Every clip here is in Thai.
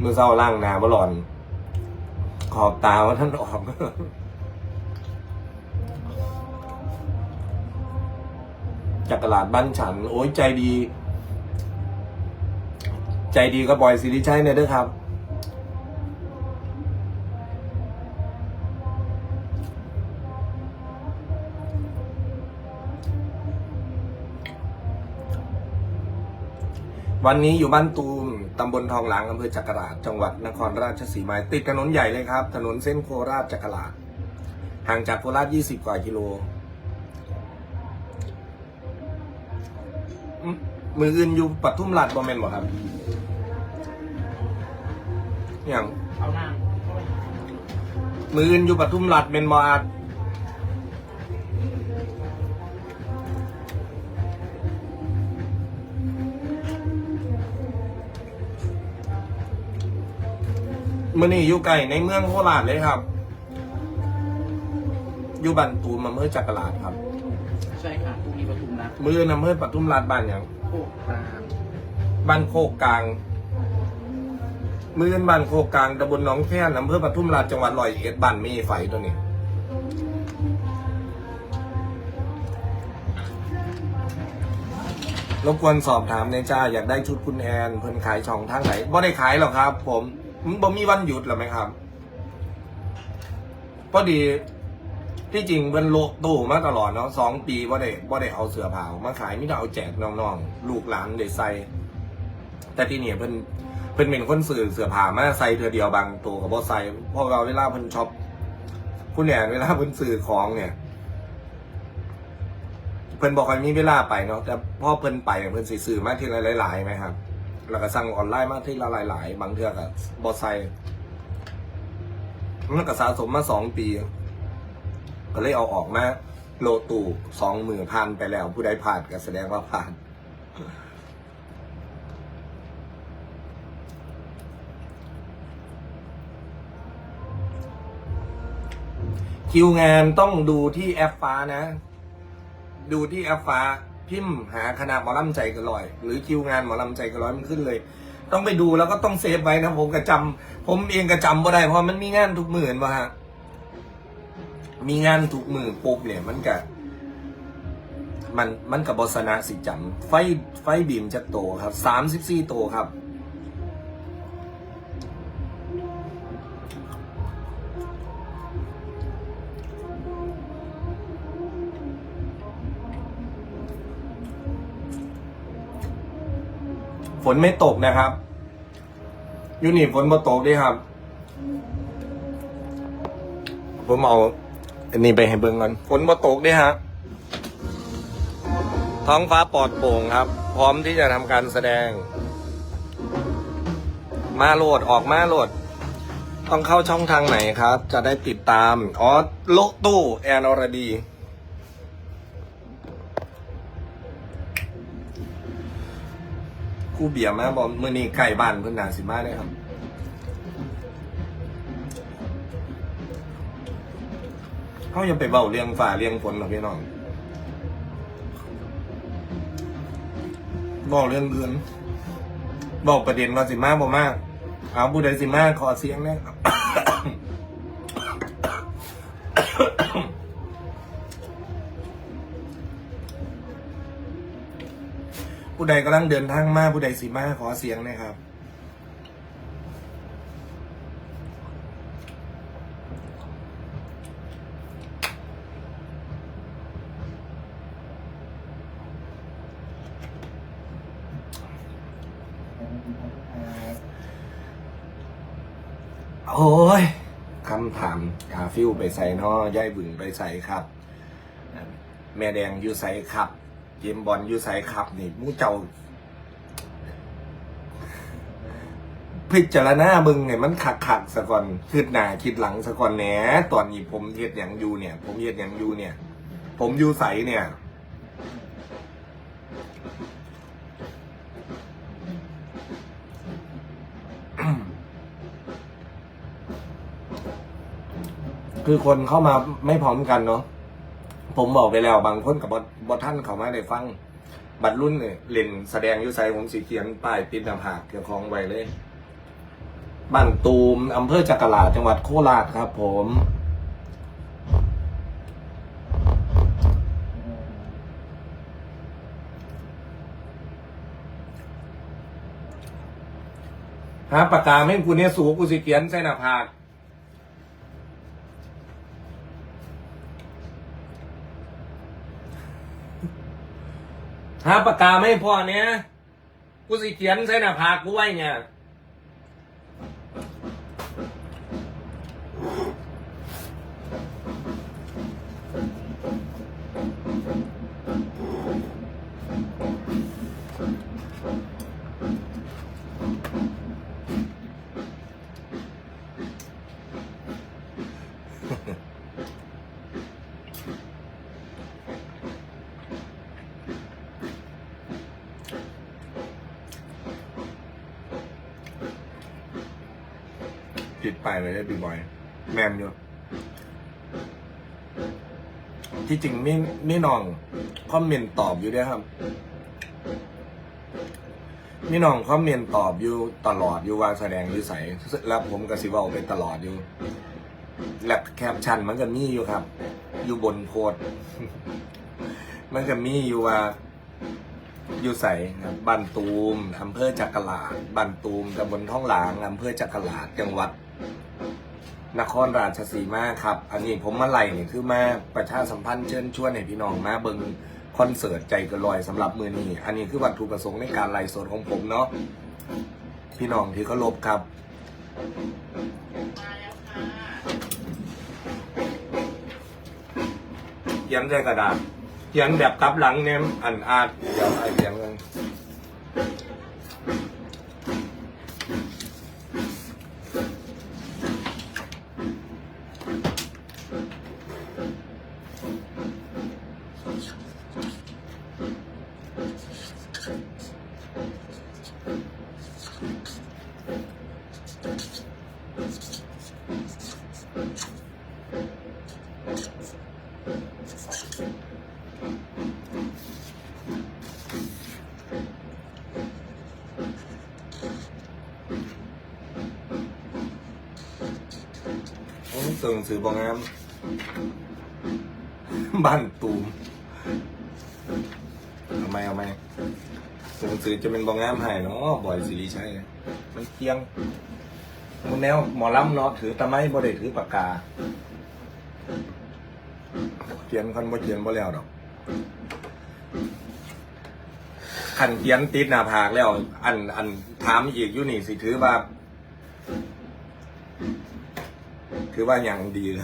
เมื่อเศร้าล่างหนาบหลอน ขอบตาว่าท่านออกจากตลาดบ้านฉัน โอ้ยใจดี ใจดีก็บอยสิริชัยเนี่ยเด้วยครับ วันนี้อยู่บ้านตูม ตำบลทองหลางอำเภอจักราชจังหวัดนครราชสีมาติดถนนใหญ่เลยครับ ถนนเส้นโคราชจักราชห่างจากโคราช 20 กว่ากิโลอืมมืออื่นอยู่ปทุมราชบอมเมนบ่ครับ อย่าง เอาหน้ามืออื่นอยู่ปทุมราชเมนบอาด มือนี่อยู่ไกลในเมืองโคราชเลยครับ อยู่บันตูมอำเภอจักราชครับ ใช่ค่ะพรุ่งนี้ประชุมนะมืออนำเภอปทุมราชบ้านอย่างโคกกลางบ้านโคกกลาง มืออนบ้านโคกกลางตำบลหนองแค่นอำเภอปทุมราชจังหวัดร้อยเอ็ดบ้านมีไฟตัวนี้ รบกวนสอบถามในอยจ้าอยากได้ชุดคุณแอน เพิ่นขายช่องทางไหนบ่ได้ขายหรอกครับ ผม บ่มีวันหยุดหรอไหมครับ พอดีที่จริงเป็นโลกตู้มาตลอดเนาะสองปีว่าได้ว่าได้เอาเสือผามาขายไมแต่ได้เอาแจกน้องๆ ลูกหลานได้ใส่แต่ที่เนี่ยเพิ่นเพิ่นเป็นคนสื่อเสือผามาใส่เธอเดียวบางตัวกับบ่ใส่พราะเราเวลาเพิ่นช็อปคุณแหนเวลาเพิ่นสื่อของเนี่ย เพิ่นบอกว่ามีเวลาไปเนาะแต่พอเพิ่นไปเพิ่นสิซื้อมาทีละหลายๆไหมครับ แล้วก็สั่งออนไลน์มาที่ละหลายๆ บางเทื่อก็บ่ใส่มันก็สะสมมาสองปี ก็เลยเอาออกมาโลตูสองหมือผ่านไปแล้ว ผู้ใดผ่านก็แสดงว่าผ่านคิวงานต้องดูที่แอปฟ้านะ ดูที่แอปฟ้า พิมพ์หาคณะหมอลำใจกันลอย หรือคิวงานหมอลำใจกันร้อยมันขึ้นเลย ต้องไปดูแล้วก็ต้องเซฟไว้นะผมกระจำผมเองกระจำบ่ได้เพราะมันมีงานทุกหมื่นวะฮะมีงานทุกหมื่นปุ๊บเนี่ยมันกะมันมันกับบสนาสิจำไฟไฟบีมจะโตครับสามสิบสี่โตครับ นไม่ตกนะครับยูนี่ฝนมาตกด้วยครับ ผมเอาอันนี้ไปให้เบิ่งก่อนฝนมาตกด้วยฮะท้องฟ้าปลอดโปร่งครับ พร้อมที่จะทำการแสดง มาโหลดออกมาโหลด ต้องเข้าช่องทางไหนครับ จะได้ติดตามอ๋อโลตู้แอนอรดี กูเบียร์มาบอกมื่อนี้ไก่บ้านเพื่อนนาสิมาได้ครับเขายังไปเบาเรียงฝ่าเรียงฝนหรอพี่น้องบอกเรื่องเงินบอกประเด็นว่าสิมาบ่มากเอาบุไดสิมาขอเสียงน่ครับ ใดกำลังเดินทางมาผู้ใดสิมาขอเสียงนะครับ โอ้ยคำถามกาฟิวไปใส่นอย่ายบึงไปใส่ครับ แม่แดงอยู่ใส่ครับ เกมบอลยู่ใส่ครับนี่มูเจ้า พิจารณามึงเนี่ยมันขักขักสะก่อนคิดหน้าคิดหลังสะก่อนแหนตอนนี้ผมเฮ็ดอย่างอยู่เนี่ย ผมเฮ็ดอย่างอยู่เนี่ย ผมยู่ใสเนี่ยคือคนเข้ามาไม่พร้อมกันเนาะ ผมบอกไปแล้วบางคนกับบอบท่านเขาม่ได้ฟัง บัตรรุ่นเนี่ยเล่นแสดงยุไซผมสีเขียนป้ายติดน้าผากเกี่ยวของไว้เลยบ้านตูมอำเภอจักราชจังหวัดโคราชครับผมหาปากกาไม่กูเนี่ยสูกูสิเขียนใส่หน้าผาก ปากกาไม่พอเนี่ยกูสิเขียนใส่หน้าผากกูไว้เนี่ย ผิด ไปเลยได้บีบอย แมนอยู่ ที่จริงไม่ไม่นองคอมเมนต์ตอบอยู่ด้วยครับมีน้องคอมเมนต์ตอบอยู่ตลอดอยู่ว่าแสดงอยู่ใสแล้วผมก็สิเว่าไปตลอดอยู่แลบแคปชั่นมันก็มีอยู่ครับ อยู่บนโพสต์มันก็มีอยู่ว่าอยู่ใสครับบ้านตูมอำเภอจักราชบ้านตูมตำบลท้องหลางอำเภอจักราชจังหวัด นครราชสีมาครับ อันนี้ผมมาไล่นี่คือมาประชาสัมพันธ์เชิญชวนให้พี่น้องมาเบิงคอนเสิร์ตใจกระลอยสำหรับมือนี้อันนี้คือวัตถุประสงค์ในการไล่สดของผมเนาะพี่น้องที่เคารพครับเขียนใส่กระดาษเขียนแบบกลับหลังเนี่ยอันอาจเดี๋ยวไอเขียนกันโอ้ย ตัวหนังสือบองงามบ้านตูมเอาไหมเอาไหมตัวหนังสือจะเป็นบองงามให้เนาะบ่อยสิริชัยมันเที่ยงมันแนวหมอลำเนาะถือตะไม้บ่ได้ถือปากกาเขียนคนบ่เขียนบ่แล้วดอกขันเขียนติดหน้าผากแล้ว อันอันถามอีกอยู่นี่สิถือว่า คือว่าอย่างดีเล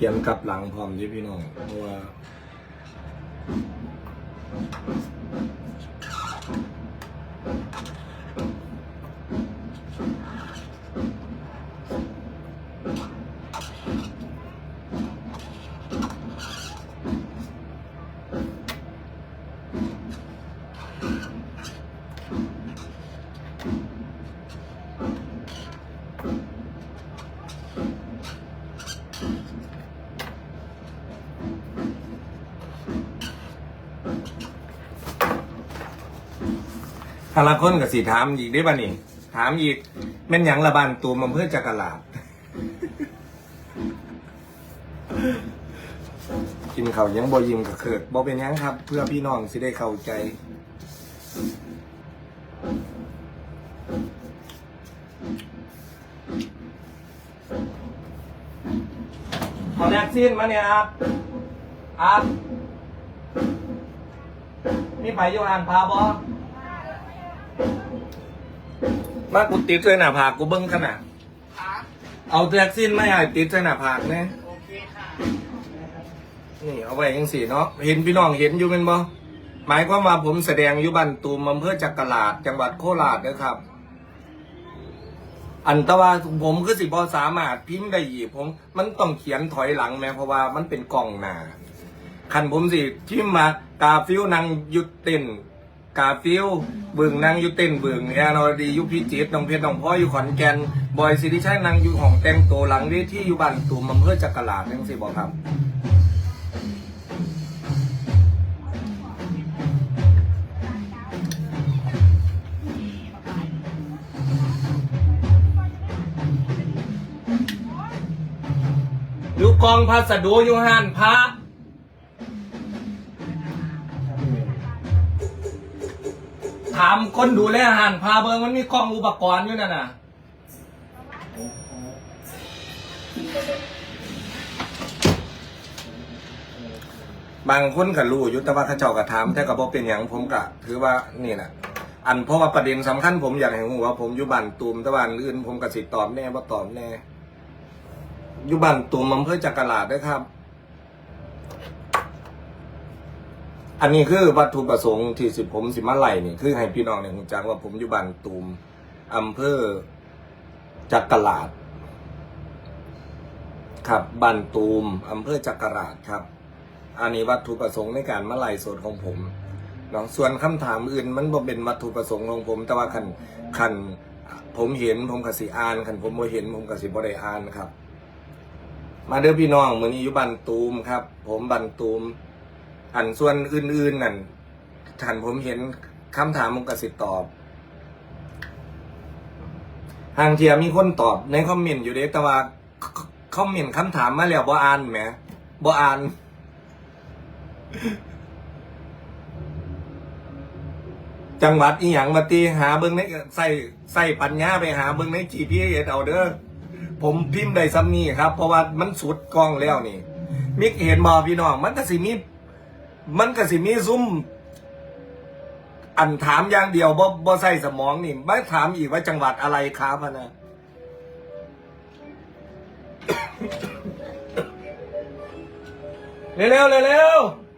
เตรียมกลับหลังพร้อมที่พี่น้องเพราะว่า ทางละคนกับสีถามอีกได้ป่ะนี่ ถามอีกแม่นหยังระบานตัวมันเพื่อจักรลาด กินเขาวยังบ่ยิ้มกับเขิดบ่เป็นหยังครับ เพื่อพี่น้องสิได้เข้าใจ ขอแรกสิ้นมาเนี่ยครับครับมีไผอยู่อ่านพาบอ มากูติดใส่หน้าผากกูเบิ้งขนาดค่ะเอาแท็กซินไม่ให้ติดใส่หน้าผากเนี่ยโอเคค่ะนี่เอาไว้ยังสี่เนาะเห็นพี่น้องเห็นอยู่เป็นบ่หมายความว่าผมแสดงอยู่บ้านตูมอำเภอจักราดจังหวัดโคราชนะครับ อันแตว่าผมคือสิบอสามารถพิมพ์ได้อีกผม มันต้องเขียนถอยหลังแม้เพราะว่ามันเป็นกล่องหนาคันผมสิพิมพ์มากาฟิวนางหยุดเต้น กาฟิวเบึงนางหยุดเต้นเบึงแอนอดียุพิจิตรน้องเพชรน้องพ่ออยู่ขอนแก่นบอยสิริชัยนางอยู่ของแต่งตัวหลังเวทีอยู่บ้านตูมอำเภอจักราดจังสิบอกครับอยู่กองพัสดุอยู่ห้านพระ ถามคนดูแลห้านพาเบิงมันมีกล้องอุปกรณ์อยู่นั่นน่ะบางคนก็รู้อยุตว่าเขาเจ้าก็ถามแต่ก็บ่เป็นอย่างผมก็ถือว่านี่แหละอันเพราะว่าประเด็นสำคัญผมอยากให้รู้ว่าผมอยู่บ้านตูมแตะวันอื่นผมก็สิตอบแน่บ่ตอบแน่อยู่บ้านตูมอำเภอจักราดด้วยครับ อันนี้คือวัตถุประสงค์ที่สิผมสิมาไล่นี่คือให้พี่น้องเนี่ยรู้จักว่าผมอยู่บ้านตูมอำเภอจักราดครับบ้านตูมอำเภอจักราดครับ อันนี้วัตถุประสงค์ในการมาไล่สดของผมเนาะส่วนคำถามอื่นมันบ่เป็นวัตถุประสงค์ของผม แต่ว่าคันคันผมเห็นผมกสิอ่านคันผมบ่เห็นผมกสิบ่ได้อ่านครับ มาเด้อพี่น้องมื้อนี้อยู่บ้านตูมครับ ผมบ้านตูม อันส่วนอื่นๆนั่นท่านผมเห็นคำถามผมกสิตอบทางเทียมีคนตอบในคอมเมนต์อยู่เด้แต่ว่าคอมเมนต์คำถามมาแล้วบ่อ่านแหมบ่อ่านจังหวัดอีหยังมาตีหาเบิ้งในใส่ใส่ปัญญาไปหาเบิ้งใน GPS เอาเด้อผมพิมพ์ได้ซ้ำนี่ครับ เพราะว่ามันสุดกล้องแล้วนี่ มิกเห็นบอพี่น้อง มันก็สิมี มันก็สิมีซุ่มอันถามอย่างเดียวบ่บ่ใส่สมองนี่ไม่ถามอีกว่าจังหวัดอะไรครับนะ เร็วเร็วๆเร็วๆ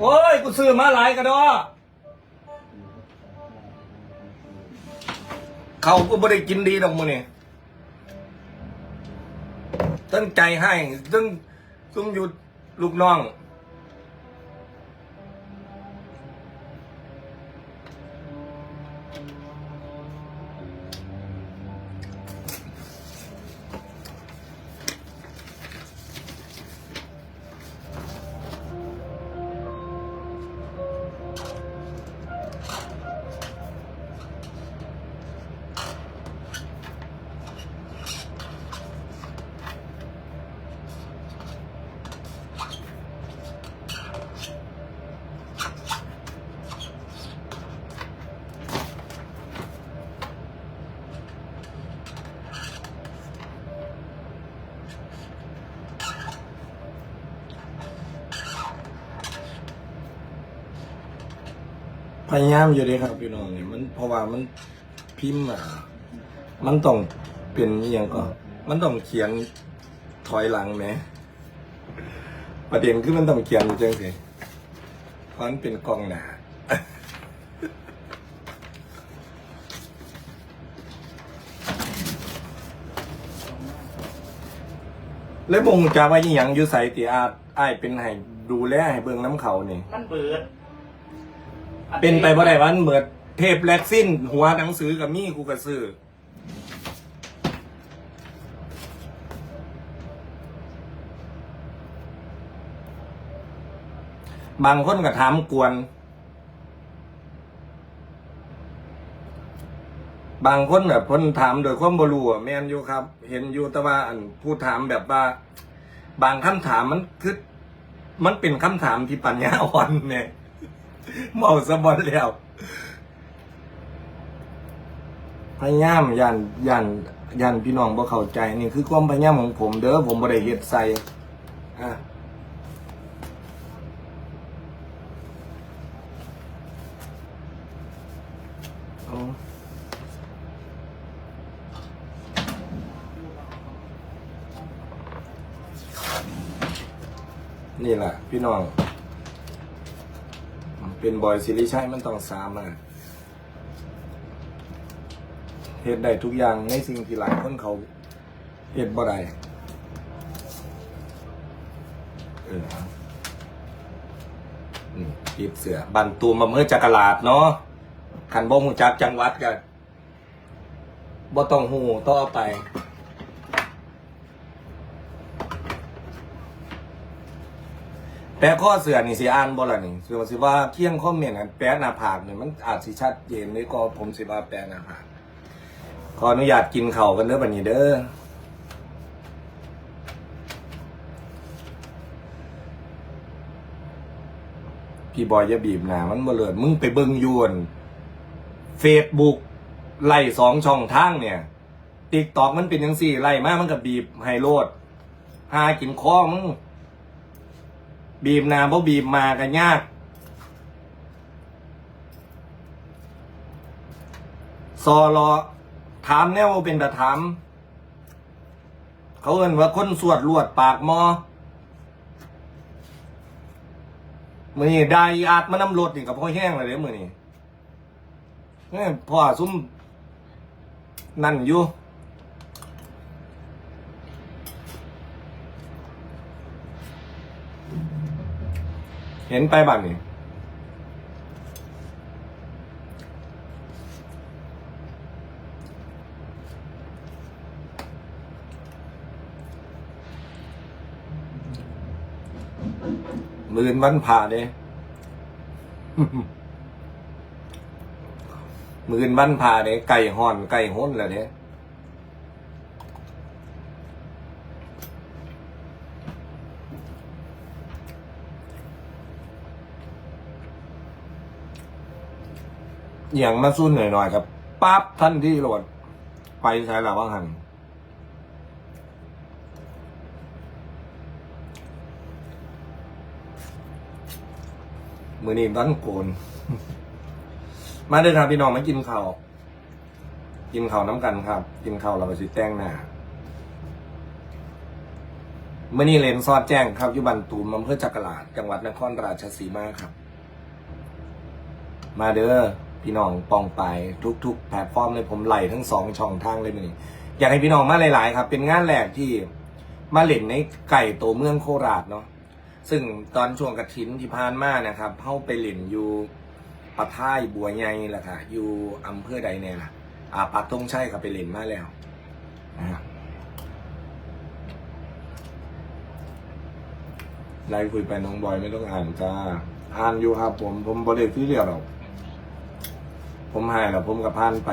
โอ้ย กูซื้อมาหลายกระดอเขาก็ไม่ได้กินดีดอกมึงนี่ตั้งใจให้ตั้ง ต้องหยุดลูกน้อง พยายามอยู่เลยครับพี่น้องเนี่ยมันเพราะว่ามันพิมพ์อะมันต้องเป็นอหย่างก็ มันต้องเขียนถอยหลังไหมประเด็นคือมันต้องเขียนจังสิเพราะมันเป็นกล้องหนา แล้วงจะว่าอหย่างอยู่ใสตีอาอ้ายเป็นให้ดูแลให้เบิ่งน้ำเขานี่ มันเบิด เป็นไปบ่ได้วันเหมือดเทปแลกซินหัวหนังสือกับมี่กูกระซื้อบางคนก็ถามกวน บางคนแบบคนถามโดยความบรู้อะแม่นอยู่ครับ เห็นอยู่แต่ว่าอันผู้ถามแบบว่า บางคำถามมันคือ มันเป็นคำถามที่ปัญญาอ่อนเนี่ย เมาสะอนแล้วพยายามยันยันยันพี่น้องบ่เข้าใจนี่คือความพยายามของผม เด้อผมบ่ได้เฮ็ดใส่อะนี่แหละพี่น้อง เป็นบอยซิริชัยมันต้องสามารถเฮ็ดได้ทุกอย่างในสิ่งที่หลายคนเขาเฮ็ดบ่ได้เออนี่ปีบเสือบันตูมมาเมื่อจักรลาดเนาะขันบ่หูจักจังหวัดกันบ่ต้องหูต่อไป แปะข้อเสือนี่สิอ่านบ่ล่ะนี่สิว่าสิว่าเคียงคอเมนต์อันแปะหน้าผากนี่มันอาจสิชัดเจนเลยก็ผมสิว่าแปะหน้าผากขออนุญาตกินเข้ากันเด้อบัดนี้เด้อพี่บอยอย่าบีบหนามันบ่เลิศมึงไปเบิ่งยวนเฟซบุ๊กไล่สองช่องทางเนี่ยติ๊กตอกมันเป็นจังซี่ไล่มามันก็บีบให้โลดหากินคอมึง บีบนาเพราะบีบมากันยาก ซอรอถามแนวว่าเป็นแต่ถาม เขาเอินว่าคนสวดลวดปากมอมือนี่ได้อาดมาน้ำรถนี่กับพ่อแห้งเลยเด้มือนี่นี่พ่อซุ้มนั่นอยู่ เห็นไปบ้านนี่มือนวันผ่าเด้มือนวันผ่าเด้ไก่ห่อนไก่ห้นแล้วเด้ อย่างมาสู้หน่อยๆครับปั๊บท่านที่โหลด ไปใช้หลับว่างหันมือนี้ร้อนโกน มาเด้อครับพี่น้องมากินข้าวกินข้าวน้ำกันครับ กินข้าวเราไปสิแจ้งหน้าเมื่อนี้เลนซอดแจ้งครับยู่บันตูมอำเภอจักราชจังหวัดนครราชสีมาครับ มาเด้อ พี่น้องปองไปทุก ๆ แพลตฟอร์มเลยผมไหลทั้งสองช่องทางเลยมื่อนี้อยากให้พี่น้องมาหลาย ๆ ครับ เป็นงานแรกที่มาเล่นในไก่โตเมืองโคราชเนาะซึ่งตอนช่วงกระถินที่ผ่านมานะครับเข้าไปเล่นอยู่ปะท้ายบัวใหญ่ละค่ะอยู่อำเภอใดเนี่ยล่ะอ่าปักธงชัยครับไปเล่นมาแล้วนะครับไลฟ์คุยไปน้องบอยไม่ต้องอ่านจ้าอ่านอยู่ครับผมผมบริเวณที่เดียวหรอก ผมหายแล้วผมกับพานไป